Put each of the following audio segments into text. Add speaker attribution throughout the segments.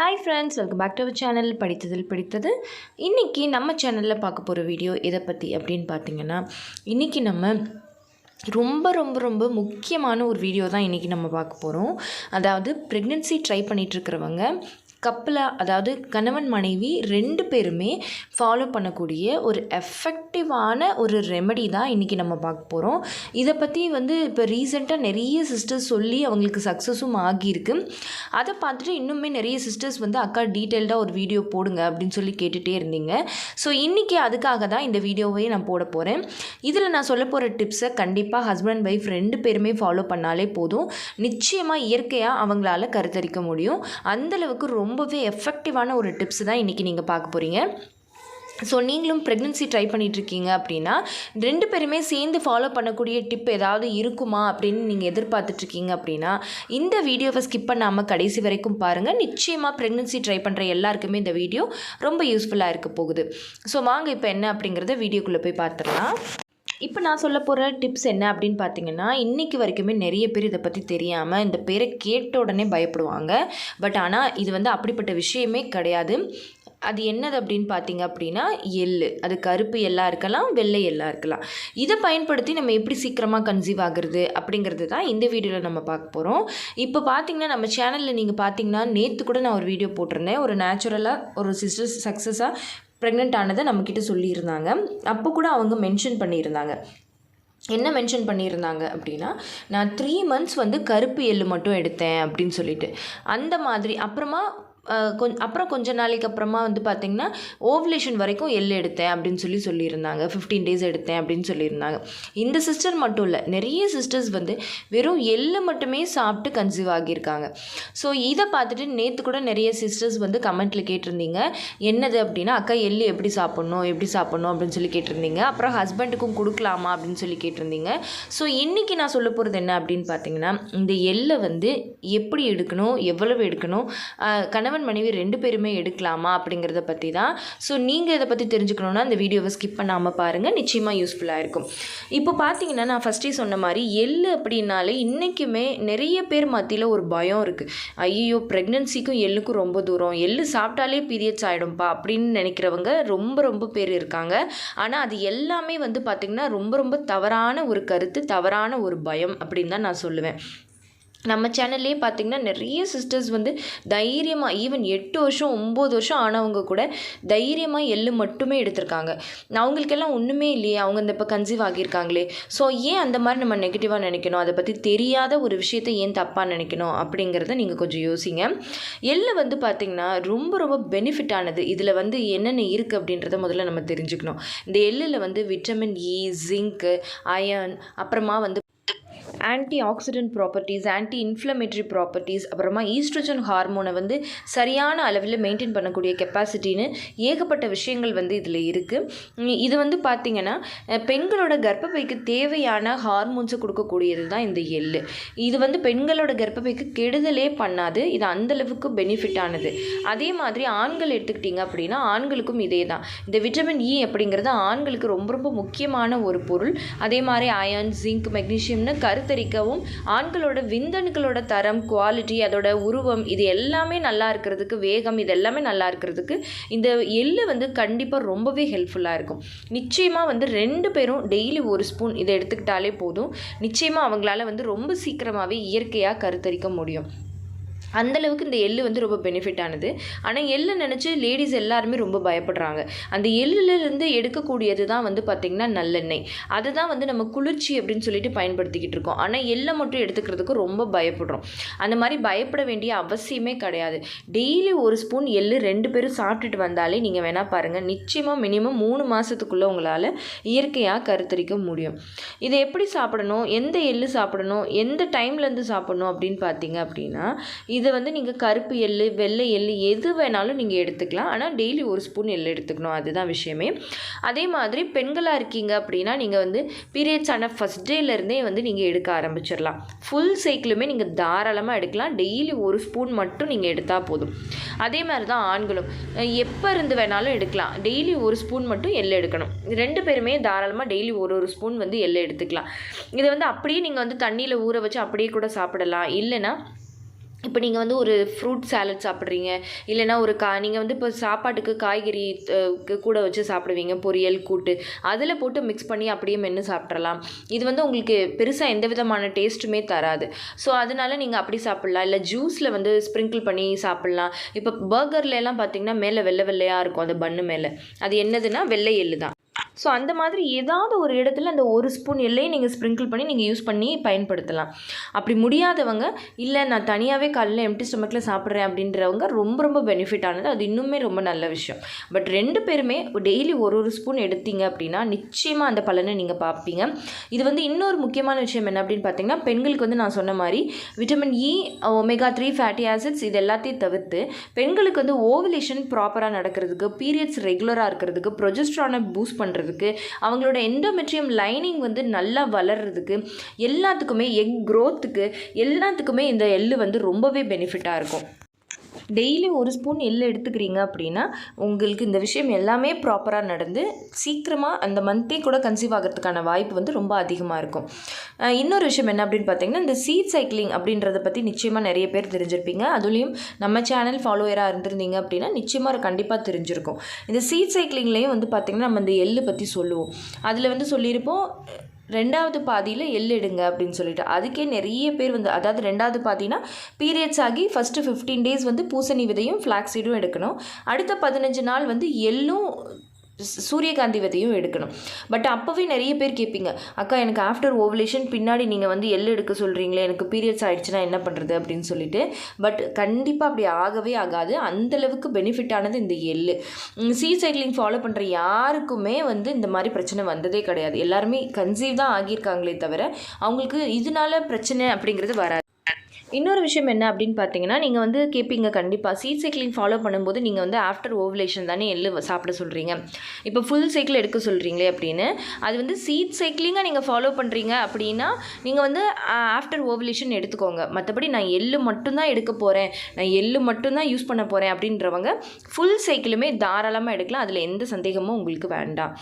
Speaker 1: Hi friends welcome back to our channel படித்ததில் பிடித்தது இன்றைக்கி நம்ம சேனலில் பார்க்க போகிற வீடியோ எதை பற்றி அப்படின்னு பார்த்தீங்கன்னா இன்றைக்கி நம்ம ரொம்ப ரொம்ப ரொம்ப முக்கியமான ஒரு வீடியோ தான் இன்றைக்கி நம்ம பார்க்க போகிறோம் அதாவது ப்ரெக்னென்சி ட்ரை பண்ணிகிட்ருக்கிறவங்க கப்பலாக அதாவது கணவன் மனைவி ரெண்டு பேருமே ஃபாலோ பண்ணக்கூடிய ஒரு எஃபெக்டிவான ஒரு ரெமெடி தான் இன்றைக்கி நம்ம பார்க்க போகிறோம் இதை பற்றி வந்து இப்போ ரீசெண்டாக நிறைய சிஸ்டர்ஸ் சொல்லி அவங்களுக்கு சக்ஸஸும் ஆகியிருக்கு. அதை பார்த்துட்டு இன்னுமே நிறைய சிஸ்டர்ஸ் வந்து அக்கா டீட்டெயில்டாக ஒரு வீடியோ போடுங்க அப்படின்னு சொல்லி கேட்டுகிட்டே இருந்தீங்க. ஸோ இன்றைக்கி அதுக்காக தான் இந்த வீடியோவே நான் போட போகிறேன் இதில் நான் சொல்ல போகிற டிப்ஸை கண்டிப்பாக ஹஸ்பண்ட் ஒய்ஃப் ரெண்டு பேருமே ஃபாலோ பண்ணாலே போதும். நிச்சயமாக இயற்கையாக அவங்களால கருத்தரிக்க முடியும். அந்தளவுக்கு ரொம்பவே எஃபெக்டிவான ஒரு டிப்ஸ் தான் இன்றைக்கி நீங்கள் பார்க்க போகிறீங்க ஸோ நீங்களும் ப்ரெக்னென்சி ட்ரை பண்ணிகிட்ருக்கீங்க அப்படின்னா ரெண்டு பேருமே சேர்ந்து ஃபாலோ பண்ணக்கூடிய டிப் ஏதாவது இருக்குமா அப்படின்னு நீங்கள் எதிர்பார்த்துட்ருக்கீங்க அப்படின்னா இந்த வீடியோவை ஸ்கிப் பண்ணாமல் கடைசி வரைக்கும் பாருங்கள் நிச்சயமாக ப்ரெக்னென்சி ட்ரை பண்ணுற எல்லாருக்குமே இந்த வீடியோ ரொம்ப யூஸ்ஃபுல்லாக இருக்க போகுது. ஸோ வாங்க இப்போ என்ன அப்படிங்கிறத வீடியோக்குள்ளே போய் பார்த்துடலாம். இப்போ நான் சொல்ல போகிற டிப்ஸ் என்ன அப்படின்னு பார்த்தீங்கன்னா இன்றைக்கி வரைக்குமே நிறைய பேர் இதை பற்றி தெரியாமல் இந்த பேரை கேட்ட உடனே பயப்படுவாங்க. பட் ஆனால் இது வந்து அப்படிப்பட்ட விஷயமே கிடையாது. அது என்னது அப்படின்னு பார்த்தீங்க அப்படின்னா எள்ளு. அது கருப்பு எல்லாம் இருக்கலாம் வெள்ளை எல்லாம் இருக்கலாம். இதை பயன்படுத்தி நம்ம எப்படி சீக்கிரமாக கன்சீவ் ஆகுறது அப்படிங்கிறது தான் இந்த வீடியோவில் நம்ம பார்க்க போகிறோம் இப்போ பார்த்தீங்கன்னா நம்ம சேனலில் நீங்கள் பார்த்தீங்கன்னா நேற்று கூட நான் ஒரு வீடியோ போட்டிருந்தேன். ஒரு நேச்சுரலாக ஒரு சிஸ்டர் சக்ஸஸாக ப்ரெக்னென்ட் ஆனதை நம்மக்கிட்ட சொல்லியிருந்தாங்க. அப்போ கூட அவங்க மென்ஷன் பண்ணியிருந்தாங்க. என்ன மென்ஷன் பண்ணியிருந்தாங்க அப்படின்னா நான் த்ரீ மந்த்ஸ் வந்து கருப்பு எள்ளு மட்டும் எடுத்தேன் அப்படின்னு சொல்லிட்டு. அந்த மாதிரி அப்புறமா கொஞ் அப்புறம் கொஞ்ச நாளைக்கு அப்புறமா வந்து பார்த்திங்கன்னா ஓவலேஷன் வரைக்கும் எள் எடுத்தேன் அப்படின்னு சொல்லி சொல்லியிருந்தாங்க. ஃபிஃப்டீன் டேஸ் எடுத்தேன் அப்படின்னு சொல்லியிருந்தாங்க. இந்த சிஸ்டர் மட்டும் இல்லை நிறைய சிஸ்டர்ஸ் வந்து வெறும் எள்ளு மட்டுமே சாப்பிட்டு கன்சீவ் ஆகியிருக்காங்க. ஸோ இதை பார்த்துட்டு நேற்று கூட நிறைய சிஸ்டர்ஸ் வந்து கமெண்ட்டில் கேட்டிருந்தீங்க. என்னது அப்படின்னா அக்கா எள்ளு எப்படி சாப்பிட்ணும் எப்படி சாப்பிட்ணும்? அப்படின்னு சொல்லி கேட்டிருந்தீங்க. அப்புறம் ஹஸ்பண்டுக்கும் கொடுக்கலாமா அப்படின்னு சொல்லி கேட்டிருந்தீங்க. ஸோ இன்றைக்கி நான் சொல்ல போகிறது என்ன அப்படின்னு பார்த்தீங்கன்னா இந்த எள்ளை வந்து எப்படி எடுக்கணும் எவ்வளவு எடுக்கணும் கணவன் மனைவி ரெண்டு பேருமே எடுக்கலாமா அப்படிங்கிறத பற்றி தான் ஸோ நீங்கள் இதை பற்றி தெரிஞ்சுக்கணுன்னா இந்த வீடியோவை ஸ்கிப் பண்ணாமல் பாருங்கள் நிச்சயமாக யூஸ்ஃபுல்லாக இருக்கும். இப்போ பார்த்தீங்கன்னா நான் ஃபஸ்ட்டே சொன்ன மாதிரி எள்ளு அப்படின்னாலே இன்றைக்குமே நிறைய பேர் மத்தியில் ஒரு பயம் இருக்குது ஐயோ ப்ரெக்னென்சிக்கும் எள்ளுக்கும் ரொம்ப தூரம். எள்ளு சாப்பிட்டாலே பீரியட்ஸ் ஆகிடும்ப்பா அப்படின்னு நினைக்கிறவங்க ரொம்ப ரொம்ப பேர் இருக்காங்க. ஆனால் அது எல்லாமே வந்து பார்த்திங்கன்னா ரொம்ப ரொம்ப தவறான ஒரு கருத்து தவறான ஒரு பயம் அப்படின்னு தான் நான் சொல்லுவேன். நம்ம சேனல்லையே பார்த்திங்கன்னா நிறைய சிஸ்டர்ஸ் வந்து தைரியமாக ஈவன் எட்டு வருஷம் ஒம்பது வருஷம் ஆனவங்க கூட தைரியமாக எள்ளு மட்டுமே எடுத்திருக்காங்க. அவங்களுக்கெல்லாம் ஒன்றுமே இல்லையே அவங்க இந்த இப்போ கன்சீவ் ஆகியிருக்காங்களே. ஸோ ஏன் அந்த மாதிரி நம்ம நெகட்டிவாக நினைக்கணும்? அதை பற்றி தெரியாத ஒரு விஷயத்தை ஏன் தப்பாக நினைக்கணும்? அப்படிங்கிறத நீங்கள் கொஞ்சம் யோசிங்க. எள்ளு வந்து பார்த்திங்கன்னா ரொம்ப ரொம்ப பெனிஃபிட் ஆனது. இதில் வந்து என்னென்ன இருக்குது அப்படின்றத முதல்ல நம்ம தெரிஞ்சுக்கணும். இந்த எள்ளில் வந்து விட்டமின் இ ஜிங்க்கு அயன் அப்புறமா வந்து anti oxidant properties anti inflammatory properties அப்புறமா ஈஸ்ட்ரஜன் ஹார்மோனை வந்து சரியான அளவில் மெயின்டைன் பண்ணக்கூடிய கெப்பாசிட்டின்னு ஏகப்பட்ட விஷயங்கள் வந்து இதில் இருக்குது இது வந்து பார்த்திங்கன்னா பெண்களோட கர்ப்பப்பைக்கு தேவையான ஹார்மோன்ஸை கொடுக்கக்கூடியது தான் இந்த எள்ளு. இது வந்து பெண்களோட கர்ப்பப்பைக்கு கெடுதலே பண்ணாது இது அந்தளவுக்கு பெனிஃபிட் ஆனது. அதே மாதிரி ஆண்கள் எடுத்துக்கிட்டிங்க அப்படின்னா ஆண்களுக்கும் இதே தான். இந்த விட்டமின் இ e அப்படிங்கிறது ஆண்களுக்கு ரொம்ப ரொம்ப முக்கியமான ஒரு பொருள். அதே மாதிரி அயன் ஜிங்க் மெக்னீஷியம்னு கருத்து கருத்தரிக்கவும் ஆண்களோட விந்தணுக்களோட தரம் குவாலிட்டி அதோட உருவம் இது எல்லாமே நல்லா இருக்கிறதுக்கு வேகம் இது எல்லாமே நல்லா இருக்கிறதுக்கு இந்த எள்ளு வந்து கண்டிப்பாக ரொம்பவே ஹெல்ப்ஃபுல்லாக இருக்கும். நிச்சயமாக வந்து ரெண்டு பேரும் டெய்லி ஒரு ஸ்பூன் இதை எடுத்துக்கிட்டாலே போதும். நிச்சயமாக அவங்களால வந்து ரொம்ப சீக்கிரமாகவே இயற்கையாக கருத்தரிக்க முடியும். அந்தளவுக்கு இந்த எள்ளு வந்து ரொம்ப பெனிஃபிட் ஆனது. ஆனால் எள்ளு நினச்சி லேடிஸ் எல்லாருமே ரொம்ப பயப்படுறாங்க. அந்த எள்ளுலேருந்து எடுக்கக்கூடியது தான் வந்து பார்த்திங்கன்னா நல்லெண்ணெய். அதுதான் வந்து நம்ம குளிர்ச்சி அப்படின்னு சொல்லிட்டு பயன்படுத்திக்கிட்டு இருக்கோம். ஆனால் எள்ளை மட்டும் எடுத்துக்கிறதுக்கு ரொம்ப பயப்படுறோம். அந்த மாதிரி பயப்பட வேண்டிய அவசியமே கிடையாது. டெய்லி ஒரு ஸ்பூன் எள்ளு ரெண்டு பேரும் சாப்பிட்டுட்டு வந்தாலே நீங்கள் வேணால் பாருங்கள் நிச்சயமாக மினிமம் மூணு மாதத்துக்குள்ளே உங்களால் இயற்கையாக கருத்தரிக்க முடியும். இதை எப்படி சாப்பிடணும்? எந்த எள்ளு சாப்பிடணும்? எந்த டைம்லேருந்து சாப்பிடணும் அப்படின்னு பார்த்தீங்க அப்படின்னா இதை வந்து நீங்கள் கருப்பு எள் வெள்ளை எள் எது வேணாலும் நீங்கள் எடுத்துக்கலாம். ஆனால் டெய்லி ஒரு ஸ்பூன் எள் எடுத்துக்கணும். அதுதான் விஷயமே. அதே மாதிரி பெண்களாக இருக்கீங்க அப்படின்னா நீங்கள் வந்து பீரியட்ஸ் ஆனால் ஃபஸ்ட் டேலேருந்தே வந்து நீங்கள் எடுக்க ஆரம்பிச்சிடலாம். ஃபுல் சைக்கிளுமே நீங்கள் தாராளமாக எடுக்கலாம். டெய்லி ஒரு ஸ்பூன் மட்டும் நீங்கள் எடுத்தால் போதும். அதே மாதிரி தான் ஆண்களும். எப்போ இருந்து வேணாலும் எடுக்கலாம். டெய்லி ஒரு ஸ்பூன் மட்டும் எள் எடுக்கணும். ரெண்டு பேருமே தாராளமாக டெய்லி ஒரு ஒரு ஸ்பூன் வந்து எள் எடுத்துக்கலாம். இதை வந்து அப்படியே நீங்கள் வந்து தண்ணியில் ஊற வச்சு அப்படியே கூட சாப்பிடலாம். இல்லைன்னா இப்போ நீங்கள் வந்து ஒரு ஃப்ரூட் சாலட் சாப்பிட்றீங்க இல்லைன்னா ஒரு கா நீங்கள் வந்து இப்போ சாப்பாட்டுக்கு காய்கறி கூட வச்சு சாப்பிடுவீங்க பொரியல் கூட்டு அதில் போட்டு மிக்ஸ் பண்ணி அப்படியே மென்று சாப்பிட்றலாம் இது வந்து உங்களுக்கு பெருசாக எந்த விதமான டேஸ்ட்டுமே தராது. ஸோ அதனால நீங்கள் அப்படி சாப்பிட்லாம். இல்லை ஜூஸில் வந்து ஸ்ப்ரிங்கிள் பண்ணி சாப்பிட்லாம். இப்போ பர்கர்ல எல்லாம் பார்த்தீங்கன்னா மேலே வெள்ளை வெள்ளையாக இருக்கும் அந்த பன்னு மேலே. அது என்னதுன்னா வெள்ளை எள்ளு தான். ஸோ அந்த மாதிரி ஏதாவது ஒரு இடத்துல அந்த ஒரு ஸ்பூன் எல்லையும் நீங்கள் ஸ்ப்ரிங்கிள் பண்ணி நீங்கள் யூஸ் பண்ணி பயன்படுத்தலாம். அப்படி முடியாதவங்க இல்லை நான் தனியாகவே காலையில் எம்டி ஸ்டொமக்கில் சாப்பிட்றேன் அப்படின்றவங்க ரொம்ப ரொம்ப பெனிஃபிட் ஆனது. அது இன்னுமே ரொம்ப நல்ல விஷயம். பட் ரெண்டு பேருமே டெய்லி ஒரு ஒரு ஸ்பூன் எடுத்தீங்க அப்படின்னா நிச்சயமாக அந்த பலனை நீங்கள் பார்ப்பீங்க. இது வந்து இன்னொரு முக்கியமான விஷயம் என்ன அப்படின்னு பார்த்தீங்கன்னா பெண்களுக்கு வந்து நான் சொன்ன மாதிரி vitamin E omega three fatty acids இது எல்லாத்தையும் தவிர்த்து பெண்களுக்கு வந்து ஓவலேஷன் ப்ராப்பராக நடக்கிறதுக்கு பீரியட்ஸ் ரெகுலராக இருக்கிறதுக்கு ப்ரொஜெஸ்ட்ரானை பூஸ்ட் வளர்கிறதுக்கு அவங்களோட எண்டோமெட்ரியம் லைனிங் வந்து நல்லா வளர்கிறதுக்கு எல்லாத்துக்குமே எக் க்ரோத்துக்கு எல்லாத்துக்குமே இந்த எள்ளு வந்து ரொம்பவே பெனிஃபிட்டாக இருக்கும். டெய்லி ஒரு ஸ்பூன் எள்ளு எடுத்துக்கிறீங்க அப்படின்னா உங்களுக்கு இந்த விஷயம் எல்லாமே ப்ராப்பராக நடந்து சீக்கிரமாக அந்த மந்த்தே கூட கன்சீவ் ஆகிறதுக்கான வாய்ப்பு வந்து ரொம்ப அதிகமாக இருக்கும். இன்னொரு விஷயம் என்ன அப்படின்னு பார்த்தீங்கன்னா இந்த சீட் சைக்கிளிங் அப்படின்றத பற்றி நிச்சயமாக நிறைய பேர் தெரிஞ்சிருப்பீங்க. அதுலேயும் நம்ம சேனல் ஃபாலோவராக இருந்திருந்தீங்க அப்படின்னா நிச்சயமாக கண்டிப்பாக தெரிஞ்சிருக்கும். இந்த சீட் சைக்கிளிங்லேயும் வந்து பார்த்திங்கன்னா நம்ம இந்த எள்ளு பற்றி சொல்லுவோம். அதில் வந்து சொல்லியிருப்போம் ரெண்டாவது பாதியில் எள்ளு எடுங்க அப்படின்னு சொல்லிட்டு. அதுக்கே நிறைய பேர் வந்து அதாவது ரெண்டாவது பாதினா பீரியட்ஸ் ஆகி ஃபஸ்ட்டு ஃபிஃப்டீன் டேஸ் வந்து பூசணி விதையும் ஃப்ளாக்ஸீடும் எடுக்கணும். அடுத்த பதினஞ்சு நாள் வந்து எள்ளும் சூரியகாந்தி விதையும் எடுக்கணும். பட் அப்போவே நிறைய பேர் கேட்பீங்க அக்கா எனக்கு ஆஃப்டர் ஓவலேஷன் பின்னாடி நீங்கள் வந்து எள் எடுக்க சொல்கிறீங்களே எனக்கு பீரியட்ஸ் ஆகிடுச்சுன்னா என்ன பண்ணுறது அப்படின்னு சொல்லிட்டு. பட் கண்டிப்பாக அப்படி ஆகவே ஆகாது. அந்தளவுக்கு பெனிஃபிட் ஆனது இந்த எள்ளு. சீ சைக்கிளிங் ஃபாலோ பண்ணுற யாருக்குமே வந்து இந்த மாதிரி பிரச்சனை வந்ததே கிடையாது. எல்லாருமே கன்சீவ் தான் ஆகியிருக்காங்களே தவிர அவங்களுக்கு இதனால பிரச்சனை அப்படிங்கிறது வராது. இன்னொரு விஷயம் என்ன அப்படின்னு பார்த்தீங்கன்னா நீங்கள் வந்து கேட்பீங்க கண்டிப்பாக சீட் சைக்கிளிங் ஃபாலோ பண்ணும்போது நீங்கள் வந்து ஆஃப்டர் ஓவலேஷன் தானே எள்ளு சாப்பிட சொல்கிறீங்க இப்போ ஃபுல் சைக்கிள் எடுக்க சொல்கிறீங்களே அப்படின்னு. அது வந்து சீட் சைக்கிளிங்காக நீங்கள் ஃபாலோ பண்ணுறீங்க அப்படின்னா நீங்கள் வந்து ஆஃப்டர் ஓவலேஷன் எடுத்துக்கோங்க. மற்றபடி நான் எள்ளு மட்டும்தான் எடுக்க போகிறேன் நான் எள்ளு மட்டும்தான் யூஸ் பண்ண போகிறேன் அப்படின்றவங்க ஃபுல் சைக்கிளுமே தாராளமாக எடுக்கலாம். அதில் எந்த சந்தேகமும் உங்களுக்கு வேண்டாம்.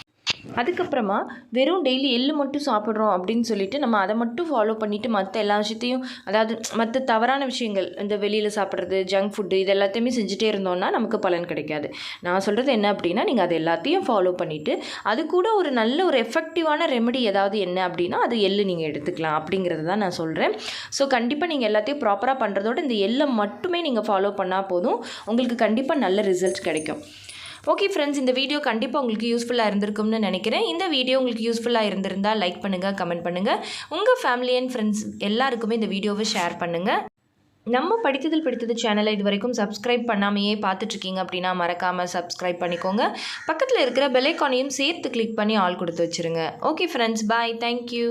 Speaker 1: அதுக்கப்புறமா வெறும் டெய்லி எள்ளு மட்டும் சாப்பிட்றோம் அப்படின்னு சொல்லிட்டு நம்ம அதை மட்டும் ஃபாலோ பண்ணிவிட்டு மற்ற எல்லா விஷயத்தையும் அதாவது மற்ற தவறான விஷயங்கள் இந்த வெளியில் சாப்பிட்றது ஜங்க் ஃபுட்டு இது எல்லாத்தையுமே செஞ்சுட்டே இருந்தோம்னா நமக்கு பலன் கிடைக்காது. நான் சொல்கிறது என்ன அப்படின்னா நீங்கள் அது எல்லாத்தையும் ஃபாலோ பண்ணிவிட்டு அது கூட ஒரு நல்ல ஒரு எஃபெக்டிவான ரெமெடி ஏதாவது என்ன அப்படின்னா அது எள்ளு நீங்கள் எடுத்துக்கலாம் அப்படிங்கிறது தான் நான் சொல்கிறேன் ஸோ கண்டிப்பாக நீங்கள் எல்லாத்தையும் ப்ராப்பராக பண்ணுறதோட இந்த எள்ளை மட்டுமே நீங்கள் ஃபாலோ பண்ணால் போதும். உங்களுக்கு கண்டிப்பாக நல்ல ரிசல்ட் கிடைக்கும். ஓகே ஃப்ரெண்ட்ஸ் இந்த வீடியோ கண்டிப்பாக உங்களுக்கு யூஸ்ஃபுல்லாக இருந்திருக்கும்னு நினைக்கிறேன். இந்த வீடியோ உங்களுக்கு யூஸ்ஃபுல்லாக இருந்திருந்தால் லைக் பண்ணுங்கள் கமெண்ட் பண்ணுங்கள் உங்கள் ஃபேமிலி அண்ட் ஃப்ரெண்ட்ஸ் எல்லாருக்குமே இந்த வீடியோவை ஷேர் பண்ணுங்கள் நம்ம படித்ததில் படித்தது சேனலை இது வரைக்கும் சப்ஸ்கிரைப் பண்ணாமையே பார்த்துட்ருக்கீங்க அப்படின்னா மறக்காமல் சப்ஸ்கிரைப் பண்ணிக்கோங்க. பக்கத்தில் இருக்கிற பெலைக்கானையும் சேர்த்து கிளிக் பண்ணி ஆல் கொடுத்து வச்சுருங்க. Okay friends bye thank you